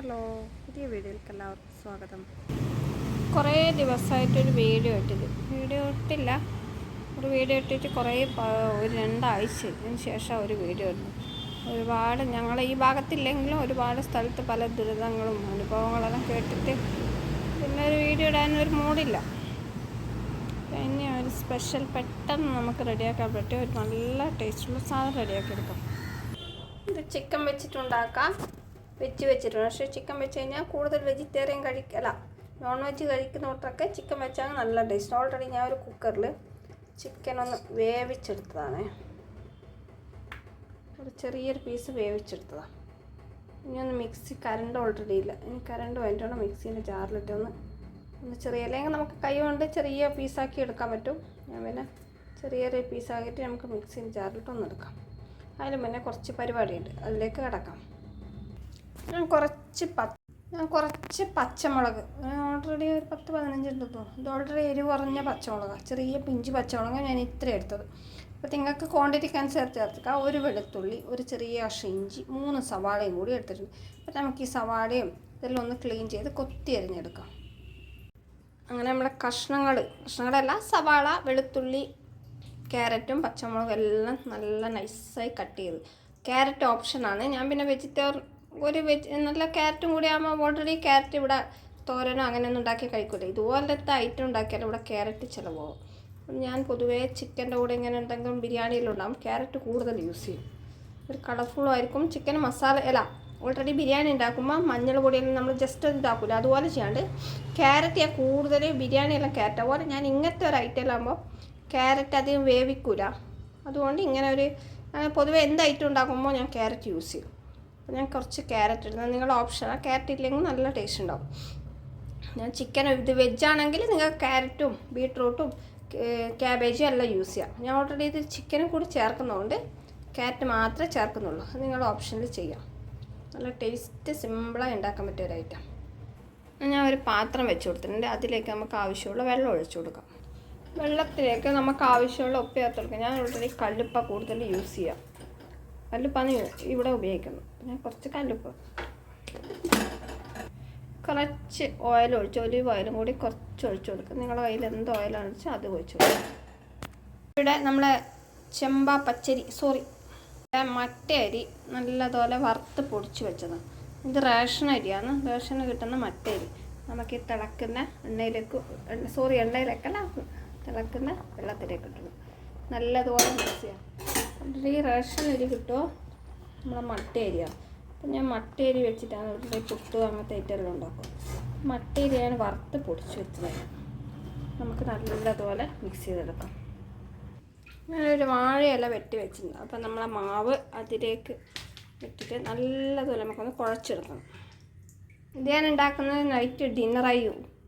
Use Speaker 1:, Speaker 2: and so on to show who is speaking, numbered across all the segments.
Speaker 1: Hello പുതിയ വീഡിയോയിലേക്ക് എല്ലാവർക്കും സ്വാഗതം.
Speaker 2: കുറേ ദിവസമായിട്ടൊരു വീഡിയോ ഇട്ടത് വീഡിയോ ഇട്ടില്ല. ഒരു വീഡിയോ ഇട്ടിട്ട് കുറേ ഒരു രണ്ടാഴ്ച ശേഷം ഒരു വീഡിയോ ഇടുന്നു. ഒരുപാട് ഞങ്ങൾ ഈ ഭാഗത്തില്ലെങ്കിലും ഒരുപാട് സ്ഥലത്ത് പല ദുരിതങ്ങളും അനുഭവങ്ങളെല്ലാം കേട്ടിട്ട് പിന്നെ ഒരു വീഡിയോ ഇടാൻ ഒരു മൂടില്ല. പിന്നെ ഒരു സ്പെഷ്യൽ പെട്ടെന്ന് നമുക്ക് റെഡിയാക്കാൻ പറ്റിയ ഒരു നല്ല ടേസ്റ്റുള്ള സാധനം റെഡിയാക്കി എടുക്കാം. ഇത് ചിക്കൻ വെച്ചിട്ടുണ്ടാക്കാം. വെച്ച് വെച്ചിട്ടുണ്ട്. പക്ഷേ ചിക്കൻ വെച്ച് കഴിഞ്ഞാൽ കൂടുതൽ വെജിറ്റേറിയൻ കഴിക്കല നോൺ വെജ് കഴിക്കുന്ന കഴിക്കുന്നവർക്കൊക്കെ ചിക്കൻ വെച്ചാൽ നല്ല ടേസ്റ്റ് ഓൾറെഡി ഞാൻ ഒരു കുക്കറിൽ ചിക്കൻ ഒന്ന് വേവിച്ചെടുത്തതാണ്. ഒരു ചെറിയൊരു പീസ് വേവിച്ചെടുത്തതാണ് ഇനി ഒന്ന് മിക്സി കറണ്ട് ഓൾറെഡി ഇല്ല. ഇനി കറണ്ട് വേണ്ടിയാണ് മിക്സീന്റെ ജാറിലിട്ട് ഒന്ന് ഒന്ന് ചെറിയ അല്ലെങ്കിൽ നമുക്ക് കൈ കൊണ്ട് ചെറിയ പീസാക്കി എടുക്കാൻ പറ്റും. ഞാൻ പിന്നെ ചെറിയൊരു പീസാക്കിയിട്ട് നമുക്ക് മിക്സീന്റെ ജാറിലിട്ട് ഒന്ന് എടുക്കാം. അതിന് പിന്നെ കുറച്ച് പരിപാടിയുണ്ട്. അതിലേക്ക് കിടക്കാം. ഞാൻ കുറച്ച് പ ഞാൻ കുറച്ച് പച്ചമുളക്. ഓൾറെഡി ഒരു പത്ത് പതിനഞ്ച് തോന്നുന്നു ഇത് ഓൾറെഡി എരിവ് കുറഞ്ഞ പച്ചമുളക്. ചെറിയ പിഞ്ച് പച്ചമുളക് ഞാൻ ഇത്ര എടുത്തത്. അപ്പോൾ നിങ്ങൾക്ക് ക്വാണ്ടിറ്റിക്ക് അനുസരിച്ച് ചേർത്തേക്കാം ഒരു വെളുത്തുള്ളി ഒരു ചെറിയ കഷ്ണം ഇഞ്ചി മൂന്ന് സവാളയും കൂടി എടുത്തിട്ടുണ്ട്. അപ്പോൾ നമുക്ക് ഈ സവാളയും ഇതെല്ലാം ഒന്ന് ക്ലീൻ ചെയ്ത് കൊത്തി അരിഞ്ഞെടുക്കാം. അങ്ങനെ നമ്മുടെ കഷ്ണങ്ങൾ കഷ്ണങ്ങളല്ല സവാള വെളുത്തുള്ളി ക്യാരറ്റും പച്ചമുളകും എല്ലാം നല്ല നൈസായി കട്ട് ചെയ്ത്. ക്യാരറ്റ് ഓപ്ഷനാണ് ഞാൻ പിന്നെ വെജിറ്റേറിയൻ ഒരു വെജ് നല്ല ക്യാരറ്റും കൂടി ആകുമ്പോൾ ഓൾറെഡി ക്യാരറ്റ് ഇവിടെ തോരനോ അങ്ങനെയൊന്നും ഉണ്ടാക്കി കഴിക്കൂല. ഇതുപോലത്തെ ഐറ്റം ഉണ്ടാക്കിയാൽ ഇവിടെ ക്യാരറ്റ് ചിലവാകും. ഞാൻ പൊതുവേ ചിക്കന്റെ കൂടെ ഇങ്ങനെ എന്തെങ്കിലും ബിരിയാണിയിലുണ്ടാകും ക്യാരറ്റ് കൂടുതൽ യൂസ് ചെയ്യും. ഒരു കളർഫുള്ളും ആയിരിക്കും. ചിക്കൻ മസാല അല്ല ഓൾറെഡി ബിരിയാണി ഉണ്ടാക്കുമ്പോൾ മഞ്ഞൾ പൊടിയെല്ലാം നമ്മൾ ജസ്റ്റ് ഇതാക്കില്ല അതുപോലെ ചെയ്യാണ്ട് ക്യാരറ്റ് ഞാൻ കൂടുതൽ ബിരിയാണിയെല്ലാം ക്യാരറ്റ് അതുപോലെ ഞാൻ ഇങ്ങനത്തെ ഒരു ഐറ്റമിലാകുമ്പോൾ ക്യാരറ്റ് അധികം വേവിക്കൂല. അതുകൊണ്ട് ഇങ്ങനെ ഒരു പൊതുവെ എന്ത് ഐറ്റം ഉണ്ടാക്കുമ്പോൾ ഞാൻ ക്യാരറ്റ് യൂസ് ചെയ്യും. അപ്പോൾ ഞാൻ കുറച്ച് ക്യാരറ്റ് ഇടുന്നത് നിങ്ങൾ ഓപ്ഷനാണ് ക്യാരറ്റ് ഇല്ലെങ്കിൽ നല്ല ടേസ്റ്റ് ഉണ്ടാവും. ഞാൻ ചിക്കൻ ഇത് വെജാണെങ്കിൽ നിങ്ങൾ ക്യാരറ്റും ബീട്രൂട്ടും ക്യാബേജും എല്ലാം യൂസ് ചെയ്യാം. ഞാൻ ഓൾറെഡി ഇത് ചിക്കനും കൂടി ചേർക്കുന്നതുകൊണ്ട് ക്യാരറ്റ് മാത്രമേ ചേർക്കുന്നുള്ളൂ. അത് നിങ്ങൾ ഓപ്ഷനിൽ ചെയ്യാം. നല്ല ടേസ്റ്റ് സിമ്പിളായി ഉണ്ടാക്കാൻ പറ്റിയ ഒരു ഐറ്റം ഞാൻ ഒരു പാത്രം വെച്ച് കൊടുത്തിട്ടുണ്ട്. അതിലേക്ക് നമുക്ക് ആവശ്യമുള്ള വെള്ളം ഒഴിച്ചു കൊടുക്കാം. വെള്ളത്തിലേക്ക് നമുക്ക് ആവശ്യമുള്ള ഉപ്പ് ചേർത്ത് കൊടുക്കാം. ഞാൻ ഓൾറെഡി കല്ലുപ്പ കൂടുതൽ യൂസ് ചെയ്യാം. കല്ലുപ്പാണ് ഇവിടെ ഉപയോഗിക്കുന്നത് ഞാൻ കുറച്ച് കല്ലുപ്പ് കുറച്ച് ഓയിൽ ഒഴിച്ച് ഒലിവ് ഓയിലും കൂടി കുറച്ച് ഒഴിച്ച് കൊടുക്കുക നിങ്ങളുടെ കയ്യിൽ എന്ത് ഓയിലാണെന്ന് വെച്ചാൽ അത് ഒഴിച്ച് കൊടുക്കുക ഇവിടെ നമ്മളെ ചെമ്പ പച്ചരി സോറി മറ്റേ അരി നല്ലതുപോലെ വറുത്ത് പൊടിച്ച് വെച്ചത്. ഇത് റേഷൻ അരിയാണ്. റേഷന് കിട്ടുന്ന മറ്റേ അരി. നമുക്ക് ഈ തിളക്കുന്ന എണ്ണയിലേക്ക് എണ്ണ സോറി എണ്ണയിലേക്കല്ല തിളക്കുന്ന വെള്ളത്തിലേക്ക് ഇട്ടണം നല്ലതുപോലെ മിക്സ് ചെയ്യാം. ഈ റേഷൻ അരി കിട്ടുമോ നമ്മളെ മട്ടേരിയ അപ്പം ഞാൻ മട്ടേരി വെച്ചിട്ടാണ് ഇവിടെ പുട്ട് അങ്ങനത്തെ ഐറ്റമെല്ലാം ഉണ്ടാക്കും മട്ടേരി ഞാൻ വറുത്ത് പൊടിച്ച് വെച്ചത്. നമുക്ക് നല്ലതുപോലെ മിക്സ് ചെയ്തെടുക്കാം. ഞാനൊരു വാഴയില വെട്ടി വെച്ചിട്ടുണ്ട്. അപ്പം നമ്മളെ മാവ് അതിലേക്ക് വെച്ചിട്ട് നല്ലതുപോലെ നമുക്കൊന്ന് കുഴച്ചെടുക്കണം. ഇത് ഞാൻ ഉണ്ടാക്കുന്നത് നൈറ്റ് ഡിന്നറായി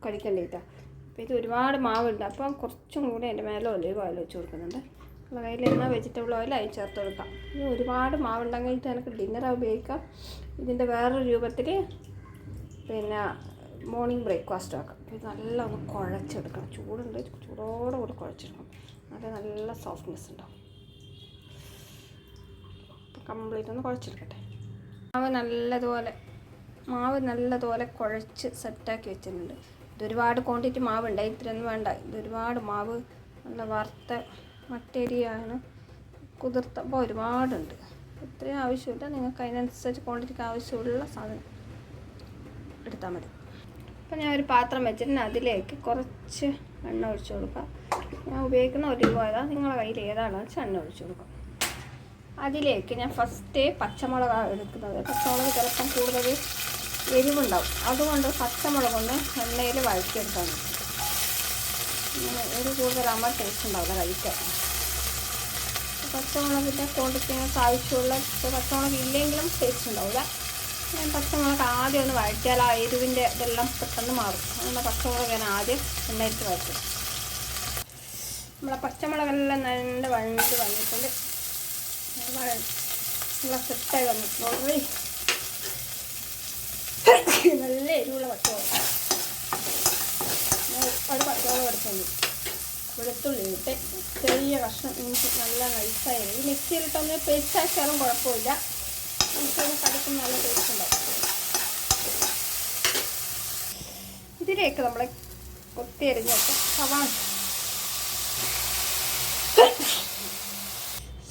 Speaker 2: കഴിക്കേണ്ടിയിട്ടാണ് അപ്പോൾ ഇത് ഒരുപാട് മാവുണ്ട്. അപ്പം കുറച്ചും കൂടി എന്റെ മേലെ ഒലിവ് ഓയിൽ വെച്ച് കൊടുക്കുന്നുണ്ട്. നമ്മുടെ എണ്ണ വെജിറ്റബിൾ ഓയിൽ അയച്ചു ചേർത്ത് കൊടുക്കാം. ഇനി ഒരുപാട് മാവുണ്ടെങ്കിൽ നമുക്ക് ഡിന്നർ ഉപയോഗിക്കാം. ഇതിന്റെ വേറൊരു രൂപത്തിൽ പിന്നെ മോർണിംഗ് ബ്രേക്ക്ഫാസ്റ്റ് ആക്കാം. ഇത് നല്ല ഒന്ന് കുഴച്ചെടുക്കണം. ചൂടുണ്ട്. ചൂടോടെ കൂടെ കുഴച്ചെടുക്കണം. നല്ല നല്ല സോഫ്റ്റ്നെസ് ഉണ്ടാവും കംപ്ലീറ്റ് ഒന്ന് കുഴച്ചെടുക്കട്ടെ. മാവ് നല്ലതുപോലെ മാവ് നല്ലതുപോലെ കുഴച്ച് സെറ്റാക്കി വെച്ചിട്ടുണ്ട്. ഇതൊരുപാട് ക്വാണ്ടിറ്റി ഉണ്ട് ഇത്രയൊന്നും വേണ്ട. ഇതൊരുപാട് മാവ് നല്ല വറുത്ത മട്ടരിയാണ് കുതിർത്തപ്പോൾ ഒരുപാടുണ്ട്. ഇത്രയും ആവശ്യമില്ല. നിങ്ങൾക്ക് അതിനനുസരിച്ച് ക്വാണ്ടിറ്റിക്ക് ആവശ്യമുള്ള സാധനം എടുത്താൽ മതി. അപ്പോൾ ഞാൻ ഒരു പാത്രം വെച്ചിട്ട് അതിലേക്ക് കുറച്ച് എണ്ണ ഒഴിച്ച് കൊടുക്കാം. ഞാൻ ഉപയോഗിക്കുന്ന ഒലിവ് ഏതാണ് നിങ്ങളുടെ കയ്യിൽ ഏതാണെന്ന് വെച്ചാൽ എണ്ണ ഒഴിച്ച് കൊടുക്കാം. അതിലേക്ക് ഞാൻ ഫസ്റ്റ് പച്ചമുളകാണ് എടുക്കുന്നത്. പച്ചമുളക് ചിലപ്പം കൂടുതൽ എരിവുണ്ടാവും. അതുകൊണ്ട് പച്ചമുളക് കൊണ്ട് എണ്ണയിൽ വഴറ്റിയെടുക്കാൻ എരിവ് കൂടുതലാകുമ്പോൾ ടേസ്റ്റ് ഉണ്ടാവില്ല കഴിക്കാൻ പച്ചമുളകിന്റെ ക്വാണ്ടിറ്റി നിങ്ങൾക്ക് ആവശ്യമുള്ള പച്ചമുളക് ഇല്ലെങ്കിലും ടേസ്റ്റ് ഉണ്ടാവില്ല ഞാൻ പച്ചമുളക് ആദ്യം ഒന്ന് വഴറ്റിയാൽ ആ എരിവിന്റെ ഇതെല്ലാം പെട്ടെന്ന് മാറും. അതുകൊണ്ട് പച്ചമുളക് ഞാൻ ആദ്യം എണ്ണയിട്ട് വഴറ്റും. നമ്മളെ പച്ചമുളകെല്ലാം നല്ല വഴണ്ട് വന്നിട്ടുണ്ട്. നല്ല സെറ്റായി വന്നിട്ടുണ്ട്. നല്ല എരിവുള്ള പച്ചമുളക്. ഒരു പച്ചമുളക് എടുത്തുണ്ട് വെളുത്തുള്ളി ഇട്ട് ചെറിയ കഷ്ണം ഇഞ്ചി നല്ല നൈസായി മിക്സിയിലിട്ടൊന്ന് പേസ്റ്റ് ആക്കിയാലും കുഴപ്പമില്ല. മിക്സിയിൽ കടിക്കും നല്ല ടേസ്റ്റ് ഉണ്ടാവും. ഇതിലേക്ക് നമ്മൾ കൊത്തി അരിഞ്ഞ സവാള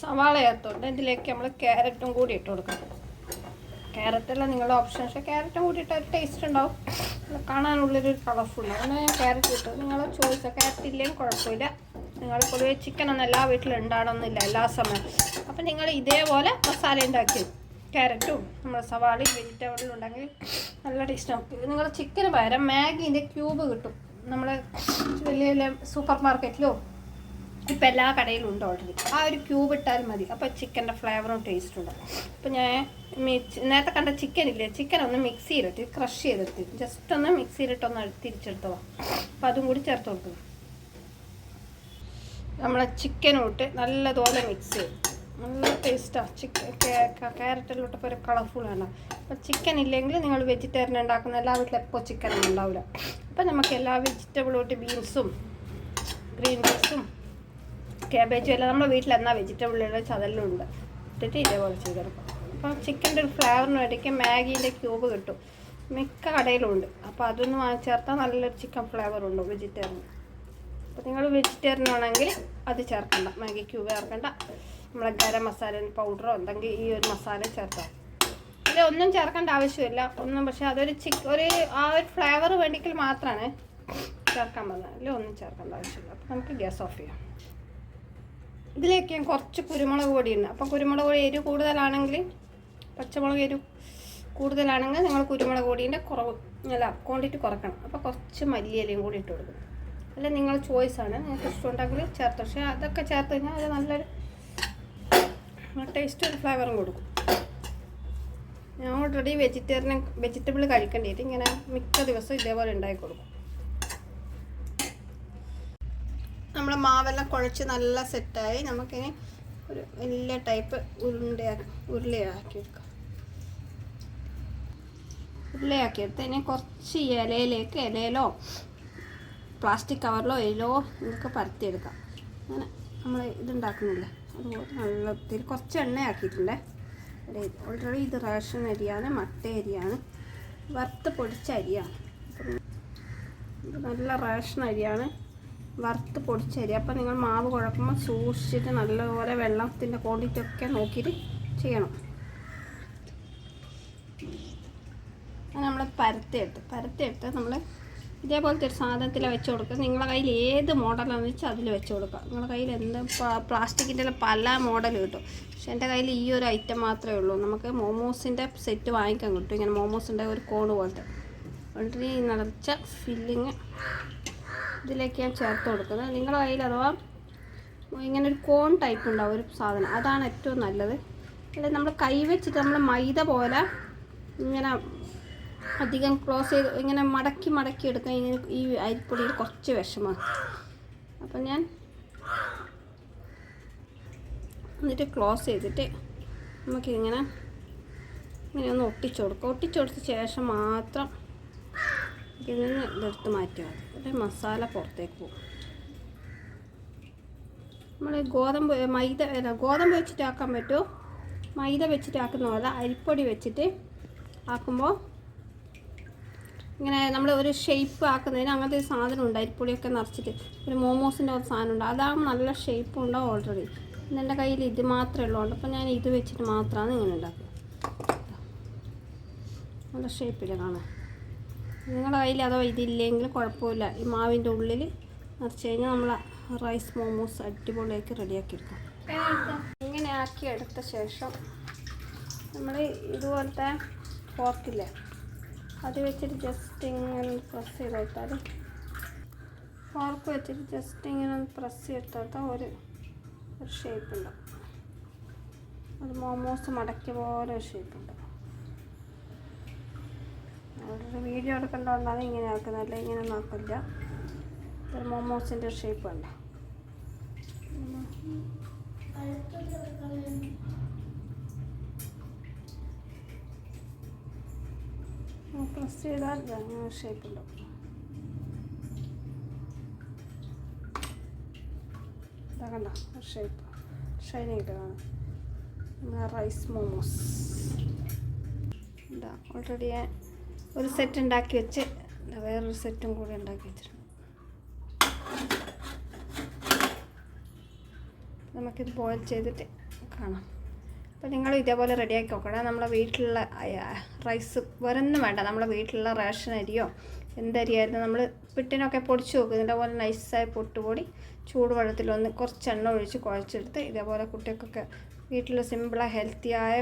Speaker 2: സവാള ചേർത്തുകൊണ്ട് ഇതിലേക്ക് നമ്മൾ ക്യാരറ്റും കൂടി ഇട്ട് കൊടുക്കണം. ക്യാരറ്റല്ല നിങ്ങളുടെ ഓപ്ഷൻ പക്ഷേ ക്യാരറ്റും കൂടി ഇട്ടാൽ ടേസ്റ്റ് ഉണ്ടാവും. കാണാനുള്ളൊരു കളർഫുൾ അങ്ങനെ ഞാൻ ക്യാരറ്റ് ഇട്ടു. നിങ്ങൾ ചോയ്സ് ക്യാരറ്റ് ഇല്ലെങ്കിൽ കുഴപ്പമില്ല. നിങ്ങൾ പൊതുവേ ചിക്കൻ ഒന്നും എല്ലാ വീട്ടിലും ഉണ്ടാകണമെന്നില്ല എല്ലാ സമയം. അപ്പം നിങ്ങൾ ഇതേപോലെ മസാല ഉണ്ടാക്കി. ക്യാരറ്റും നമ്മുടെ സവാളയും വെജിറ്റബിളും ഉണ്ടെങ്കിൽ നല്ല ടേസ്റ്റാണ് നിങ്ങൾ ചിക്കന് പകരം മാഗീന്റെ ക്യൂബ് കിട്ടും. നമ്മൾ വലിയ വലിയ സൂപ്പർ മാർക്കറ്റിലോ ഇപ്പം എല്ലാ കടയിലും ഉണ്ട് ഓൾറെഡി ആ ഒരു ക്യൂബ് ഇട്ടാൽ മതി. അപ്പോൾ ചിക്കന്റെ ഫ്ലേവറും ടേസ്റ്റും ഉണ്ടാവും. അപ്പോൾ ഞാൻ നേരത്തെ കണ്ട ചിക്കൻ ഇല്ലേ? ചിക്കൻ ഒന്ന് മിക്സ് ചെയ്തിട്ട് ക്രഷ് ചെയ്തിട്ട് ജസ്റ്റ് ഒന്ന് മിക്സ് ചെയ്തിട്ടൊന്ന് തിരിച്ചെടുത്തോ അപ്പം അതും കൂടി ചേർത്ത് കൊടുക്കും നമ്മളെ ചിക്കനോട്ട് നല്ലതുപോലെ മിക്സ് ചെയ്യും നല്ല ടേസ്റ്റാണ് ചിക്കൻ ക്യാരറ്റെല്ലാം ഇട്ടപ്പോൾ ഒരു കളർഫുള്ളാണ് അപ്പോൾ ചിക്കൻ ഇല്ലെങ്കിൽ നിങ്ങൾ വെജിറ്റേറിയൻ ഉണ്ടാക്കുന്ന എല്ലാ വീട്ടിലും എപ്പോൾ ചിക്കൻ ഒന്നും ഉണ്ടാവില്ല. അപ്പം നമുക്ക് എല്ലാ വെജിറ്റബിളും ഇട്ട് ബീൻസും ഗ്രീൻ പീസും ക്യാബേജും എല്ലാം നമ്മുടെ വീട്ടിൽ എന്നാൽ വെജിറ്റബിളുള്ള ചതലും ഉണ്ട്. ഇട്ടിട്ട് ഇതേപോലെ ചെയ്തെടുക്കും. അപ്പം ചിക്കന്റെ ഒരു ഫ്ലേവറിന് വേണ്ടിക്ക് മാഗീന്റെ ക്യൂബ് കിട്ടും. മിക്ക കടയിലും ഉണ്ട്. അപ്പോൾ അതൊന്ന് വാങ്ങി ചേർത്താൽ നല്ലൊരു ചിക്കൻ ഫ്ലേവർ ഉണ്ട് വെജിറ്റേറിയൻ അപ്പോൾ നിങ്ങൾ വെജിറ്റേറിയൻ ആണെങ്കിൽ അത് ചേർക്കണ്ട. മാഗി ക്യൂബ് ചേർക്കണ്ട. നമ്മളെ ഗരം മസാല പൗഡറോ എന്തെങ്കിലും ഈ ഒരു മസാല ചേർത്താൽ ഇതിൽ ഒന്നും ചേർക്കേണ്ട ആവശ്യമില്ല. ഒന്നും പക്ഷേ അതൊരു ചിക്ക് ഒരു ആ ഒരു ഫ്ലേവർ വേണ്ടിക്കൽ മാത്രമാണ് ചേർക്കാൻ പറഞ്ഞത്. അതിൽ ഒന്നും ചേർക്കേണ്ട ആവശ്യമില്ല. അപ്പോൾ നമുക്ക് ഗ്യാസ് ഓഫ് ചെയ്യാം. ഇതിലേക്ക് ഞാൻ കുറച്ച് കുരുമുളക് പൊടി ഉണ്ട് അപ്പോൾ കുരുമുളക് പൊടി എരിവ് കൂടുതലാണെങ്കിൽ പച്ചമുളക് എരിവ് കൂടുതലാണെങ്കിൽ നിങ്ങൾ കുരുമുളക് പൊടീന്റെ കുറവ് അല്ല ക്വാണ്ടിറ്റി കുറക്കണം. അപ്പോൾ കുറച്ച് മല്ലിയിലയും കൂടി ഇട്ട് കൊടുക്കും. അല്ല നിങ്ങൾ ചോയ്സാണ് നിങ്ങൾക്ക് ഇഷ്ടമുണ്ടെങ്കിൽ ചേർത്ത്. പക്ഷേ അതൊക്കെ ചേർത്ത് കഴിഞ്ഞാൽ അത് നല്ലൊരു ടേസ്റ്റ് ഒരു ഫ്ലേവറും കൊടുക്കും. ഞാൻ ഓൾറെഡി വെജിറ്റേറിയൻ വെജിറ്റബിൾ കഴിക്കേണ്ടിയിട്ട് ഇങ്ങനെ മിക്ക ദിവസവും ഇതേപോലെ ഉണ്ടാക്കി കൊടുക്കും നമ്മൾ മാവെല്ലാം കുഴച്ച് നല്ല സെറ്റായി നമുക്കിനി ഒരു വലിയ ടൈപ്പ് ഉരുണ്ടയാക്കി ഉരുളയാക്കി എടുക്കാം. ഉരുളയാക്കി എടുത്ത് ഇനി കുറച്ച് ഇലയിലേക്ക് ഇലയിലോ പ്ലാസ്റ്റിക് കവറിലോ ഇലോ ഇതൊക്കെ പരത്തിയെടുക്കാം. അങ്ങനെ നമ്മൾ ഇതുണ്ടാക്കുന്നില്ല? അതുപോലെ നല്ല ഒത്തിരി കുറച്ച് എണ്ണയാക്കിയിട്ടുണ്ട്. ഓൾറെഡി ഇത് റേഷൻ അരിയാണ് മട്ട അരിയാണ് വറുത്ത് പൊടിച്ച അരിയാണ്. നല്ല റേഷൻ അരിയാണ്. വറുത്ത് പൊടിച്ചരി അപ്പോൾ അപ്പം നിങ്ങൾ മാവ് കുഴക്കുമ്പോൾ സൂക്ഷിച്ചിട്ട് നല്ലപോലെ വെള്ളത്തിന്റെ ക്വാണ്ടിറ്റി ഒക്കെ നോക്കിയിട്ട് ചെയ്യണം. നമ്മൾ പരത്തിയെടുത്ത് പരത്തിയെടുത്ത് നമ്മൾ ഇതേപോലത്തെ ഒരു സാധനത്തിൽ വെച്ച് കൊടുക്കുക. നിങ്ങളുടെ കയ്യിൽ ഏത് മോഡലാണെന്ന് വെച്ചാൽ അതിൽ വെച്ച് കൊടുക്കുക. നിങ്ങളുടെ കയ്യിൽ എന്ത് പ്ലാസ്റ്റിക്കിന്റെ പല മോഡൽ കിട്ടും. പക്ഷെ എന്റെ കയ്യിൽ ഈ ഒരു ഐറ്റം മാത്രമേ ഉള്ളൂ. നമുക്ക് മോമോസിന്റെ സെറ്റ് വാങ്ങിക്കാൻ കിട്ടും. ഇങ്ങനെ മോമോസിന്റെ ഒരു കോണ് പോലത്തെ. വളരെ നിറച്ച ഫില്ലിങ് ഇതിലേക്ക് ഞാൻ ചേർത്ത് കൊടുക്കുന്നത്. നിങ്ങളുടെ കയ്യിൽ അഥവാ ഇങ്ങനെ ഒരു കോൺ ടൈപ്പ് ഉണ്ടാവും ഒരു സാധനം. അതാണ് ഏറ്റവും നല്ലത്. അല്ലെ നമ്മൾ കൈ വെച്ചിട്ട് നമ്മൾ മൈദ പോലെ ഇങ്ങനെ അധികം ക്ലോസ് ചെയ്ത് ഇങ്ങനെ മടക്കി മടക്കി എടുക്കാൻ ഇങ്ങനെ ഈ അരിപ്പൊടിയിൽ കുറച്ച് വിഷമമാണ് അപ്പം ഞാൻ എന്നിട്ട് ക്ലോസ് ചെയ്തിട്ട് നമുക്കിങ്ങനെ ഇങ്ങനെ ഒന്ന് ഒട്ടിച്ചു കൊടുക്കുക ഒട്ടിച്ചു കൊടുത്ത ശേഷം മാത്രം ഇതിൽ നിന്ന് ഇതെടുത്ത് മാറ്റിയാൽ മതി എന്നിട്ട് മസാല പുറത്തേക്ക് പോകും. നമ്മൾ ഗോതമ്പ് മൈദ ഗോതമ്പ് വെച്ചിട്ട് ആക്കാൻ പറ്റുമോ മൈദ വെച്ചിട്ട് ആക്കുന്ന പോലെ അരിപ്പൊടി വെച്ചിട്ട് ആക്കുമ്പോൾ ഇങ്ങനെ നമ്മൾ ഒരു ഷേപ്പ് ആക്കുന്നതിന് അങ്ങനത്തെ ഒരു സാധനം ഉണ്ട്. അരിപ്പൊടിയൊക്കെ നിറച്ചിട്ട് ഒരു മോമോസിന്റെ ഒരു സാധനം ഉണ്ട്. അതാകുമ്പോൾ നല്ല ഷേപ്പ് ഉണ്ടോ ഓൾറെഡി എന്റെ കയ്യിൽ ഇത് മാത്രമേ ഉള്ളൂ. അപ്പോൾ ഞാൻ ഇത് വെച്ചിട്ട് മാത്രമാണ് ഇങ്ങനെ ഉണ്ടാക്കുക. നല്ല ഷേപ്പിൽ കാണാം നിങ്ങളുടെ കയ്യിൽ അതോ ഇതില്ലെങ്കിൽ കുഴപ്പമില്ല. ഈ മാവിന്റെ ഉള്ളിൽ നിറച്ച് കഴിഞ്ഞാൽ നമ്മൾ റൈസ് മോമോസ് അടിപൊളിയാക്കി റെഡിയാക്കി എടുക്കാം. ഇങ്ങനെ ആക്കി എടുത്ത ശേഷം നമ്മൾ ഇതുപോലത്തെ ഫോർക്കില്ലേ അത് വെച്ചിട്ട് ജസ്റ്റ് ഇങ്ങനെ പ്രസ് ചെയ്ത് കൊടുത്താൽ ഫോർക്ക് വെച്ചിട്ട് ജസ്റ്റ് ഇങ്ങനെ ഒന്ന് പ്രസ് ചെയ്തെടുത്താൽ ഒരു ഒരു ഷേപ്പ് ഉണ്ടാവും അത് മോമോസ് മടക്കിയ പോലെ ഒരു ഷേപ്പ് ഒരു വീഡിയോ എടുക്കേണ്ടതുകൊണ്ടാണ് ഇങ്ങനെ ആക്കുന്നത് അല്ലെ ഇങ്ങനെ നോക്കില്ല ഒരു മോമോസിന്റെ ഷേപ്പ് ഉണ്ട് പ്രസ് ചെയ്താൽ ഷേപ്പ് ഉണ്ടാവും. കണ്ട ഷേപ്പ് ഷൈനിങ് കാണാം. റൈസ് മോമോസ് ഇതാ ഓൾറെഡി ഒരു സെറ്റ് ഉണ്ടാക്കി വെച്ച് വേറൊരു സെറ്റും കൂടി ഉണ്ടാക്കി വെച്ചിട്ടുണ്ട്. നമുക്കിത് ബോയിൽ ചെയ്തിട്ട് കാണാം. അപ്പോൾ നിങ്ങൾ ഇതേപോലെ റെഡിയാക്കി നോക്കണം നമ്മളെ വീട്ടിലുള്ള റൈസ് വേറൊന്നും വേണ്ട. നമ്മളെ വീട്ടിലുള്ള റേഷൻ അരിയോ എന്തരിയായിരുന്നു നമ്മൾ പിട്ടിനൊക്കെ പൊടിച്ച് നോക്കും ഇതേപോലെ നൈസായി പൊട്ടുപൊടി ചൂടുവെള്ളത്തിലൊന്ന് കുറച്ച് എണ്ണ ഒഴിച്ച് കുഴച്ചെടുത്ത് ഇതേപോലെ കുട്ടികൾക്കൊക്കെ വീട്ടിൽ സിമ്പിളായി ഹെൽത്തിയായ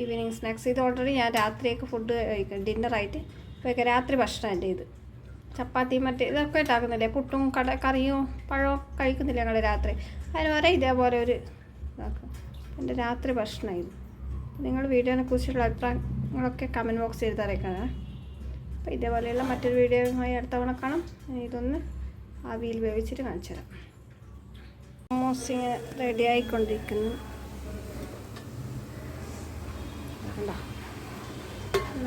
Speaker 2: ഈവനിങ് സ്നാക്സ് ഇത് ഓൾറെഡി ഞാൻ രാത്രിയൊക്കെ ഫുഡ് കഴിക്കും. ഡിന്നറായിട്ട് ഇപ്പോഴൊക്കെ രാത്രി ഭക്ഷണം എന്റെ ഇത്? ചപ്പാത്തി മറ്റേ ഇതൊക്കെ ഉണ്ടാക്കുന്നില്ലേ? പുട്ടും കട കറിയും പഴവും കഴിക്കുന്നില്ല ഞങ്ങൾ രാത്രി? അതിന് വരെ ഇതേപോലെ ഒരു ഇതാക്കും. എന്റെ രാത്രി ഭക്ഷണമായിരുന്നു നിങ്ങൾ വീഡിയോനെ കുറിച്ചുള്ള അഭിപ്രായങ്ങളൊക്കെ കമന്റ് ബോക്സ് ചെയ്ത് അറിയിക്കണം. അപ്പോൾ ഇതേപോലെയുള്ള മറ്റൊരു വീഡിയോയുമായി അടുത്ത തവണ കാണാം. ഇതൊന്ന് ആവിയിൽ വേവിച്ചിട്ട് കാണിച്ചു തരാം മോമോസ് ഇങ്ങനെ റെഡി ആയിക്കൊണ്ടിരിക്കുന്നു. നല്ല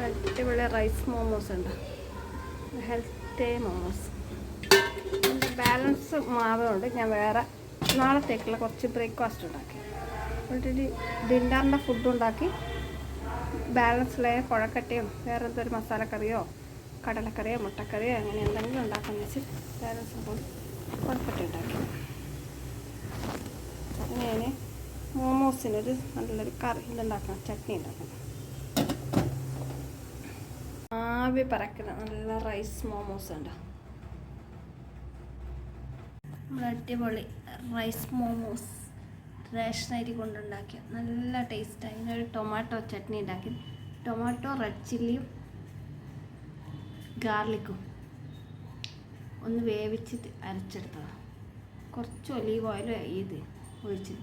Speaker 2: അടിപൊളി റൈസ് മോമോസ് ഉണ്ട്. ഹെൽത്തി മോമോസ് ബാലൻസ് മാവുകൊണ്ട് ഞാൻ വേറെ നാളത്തേക്കുള്ള കുറച്ച് ബ്രേക്ക്ഫാസ്റ്റ് ഉണ്ടാക്കി. ഓൾറെഡി ഡിന്നറിന്റെ ഫുഡ് ഉണ്ടാക്കി. ബാലൻസിലായ കുഴക്കട്ടയോ വേറെ എന്തൊരു മസാലക്കറിയോ കടലക്കറിയോ മുട്ടക്കറിയോ അങ്ങനെ എന്തെങ്കിലും ഉണ്ടാക്കാമെന്ന് വെച്ച് ബാലൻസ് കൊണ്ട് കുഴക്കട്ട ഉണ്ടാക്കി. അങ്ങനെ മോമോസിനൊരു നല്ലൊരു കറി ഇതുണ്ടാക്കണം. ചട്നി ഉണ്ടാക്കണം. ആവി പറക്കുന്ന നല്ല റൈസ് മോമോസ് ഉണ്ട് നമ്മൾ അടിപൊളി റൈസ് മോമോസ് റേഷൻ അരി കൊണ്ടുണ്ടാക്കിയ. നല്ല ടേസ്റ്റ്. അതിനൊരു ടൊമാറ്റോ ചട്നി ഉണ്ടാക്കി. ടൊമാറ്റോ റെഡ് ചില്ലിയും ഗാർലിക്കും. ഒന്ന് വേവിച്ചിട്ട് അരച്ചെടുത്തതാണ് കുറച്ച് ഒലീവ് ഓയിൽ ഇത് ഒഴിച്ച്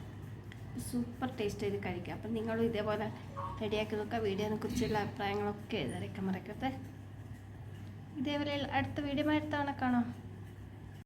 Speaker 2: സൂപ്പർ ടേസ്റ്റ് ചെയ്ത് കഴിക്കാം. അപ്പം നിങ്ങളും ഇതേപോലെ റെഡിയാക്കി നോക്കുക വീഡിയോനെ കുറിച്ചുള്ള അഭിപ്രായങ്ങളൊക്കെ എഴുതരയ്ക്കാൻ മറക്കട്ടെ ഇതേപോലെ അടുത്ത വീഡിയോ അടുത്ത കാണാം.